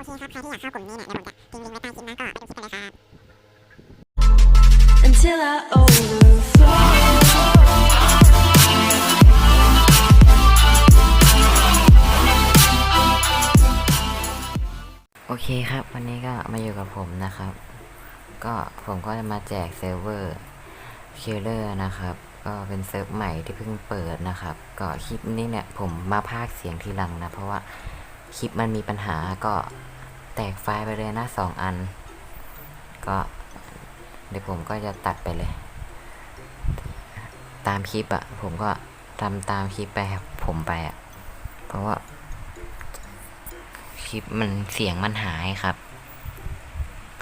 โอเคครับ ใครที่อยากเข้ากลุ่มนี้เนี่ยเดี๋ยวผมจะทิ้งลิงก์ไว้ใต้คลิปนะก็ไปดูคลิปกันเลยครับ until I overflow. โอเคครับ วันนี้ก็มาอยู่กับผมนะครับ ก็ผมก็จะมาแจกเซิร์ฟเวอร์เคเลอร์นะครับ ก็เป็นเซิร์ฟใหม่ที่เพิ่งเปิดนะครับ ก็คลิปนี้เนี่ยผมมาพากย์เสียงทีหลังนะ เพราะว่าคลิปมันมีปัญหาก็แตกไฟล์ไปเลยนะสองอัน ก็เดี๋ยวผมก็จะตัดไปเลย ตามคลิปอะผมก็ทำตามคลิปไปผมไปอะเพราะว่า คลิปมันเสียงมันหายครับ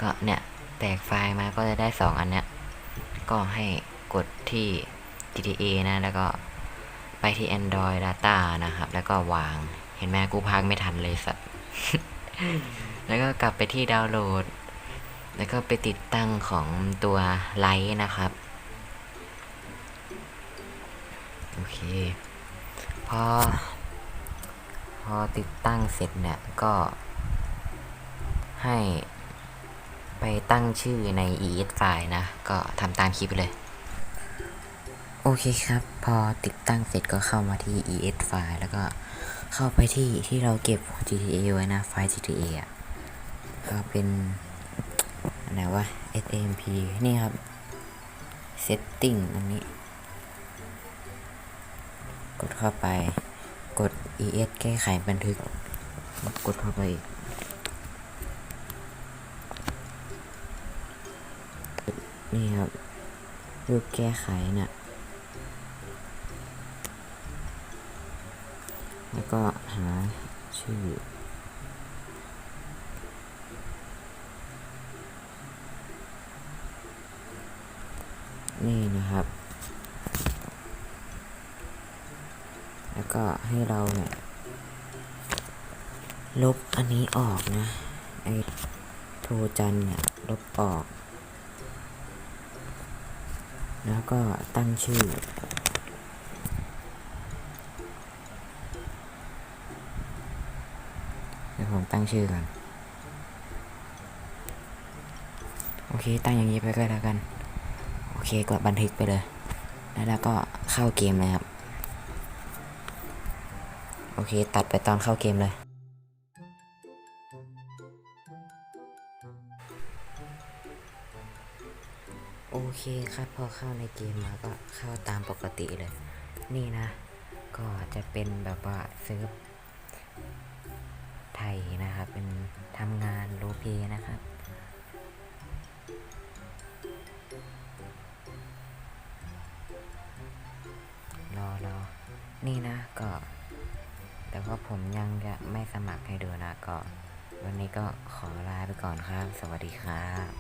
ก็เนี่ยแตกไฟล์มาก็จะได้สองอันเนี้ย ก็ให้กดที่ GTA นะ แล้วก็ไปที่ Android Data นะครับ แล้วก็วาง เห็นไหมกูพากไม่ทันเลยสัตว์ แล้วก็กลับไปที่ดาวน์โหลด แล้วก็ไปติดตั้งของตัวไลท์นะครับ โอเค พอ พอติดตั้งเสร็จเนี่ย ก็ให้ไปตั้งชื่อใน ES ไฟล์นะ ก็ทำตามคลิปเลย โอเคครับ พอติดตั้งเสร็จก็เข้ามาที่ ES ไฟล์แล้วก็เข้าไปที่ที่เราเก็บ GTA ไว้นะ ไฟล์ GTA อะ ก็เป็นอันไหนวะ SMP นี่ครับ setting อันนี้ กดเข้าไป กด es แก้ไขบันทึก กดเข้าไปนี่ครับรูปแก้ไขนี่ยแล้วก็หาชื่อ นี่นะครับ แล้วก็ให้เราเนี่ยลบอันนี้ออกนะ ไอโทจันเนี่ยลบออก แล้วก็ตั้งชื่อ เดี๋ยวผมตั้งชื่อก่อน โอเค ตั้งอย่างนี้ไปก็แล้วกัน อเคกดบันทึกไปเลย แล้วก็เข้าเกมเลยครับ โอเค ตัดไปตอนเข้าเกมเลยโอเคครับพอเข้าในเกมมาก็เข้าตามปกติเลย นี่นะ ก็จะเป็นแบบว่าเซิร์ฟไทยนะครับ เป็นทำงานโลเพนะ นี่นะก็ แต่ว่าผมยังจะไม่สมัครให้ดูนะก็ วันนี้ก็ขอลาไปก่อนครับ สวัสดีครับ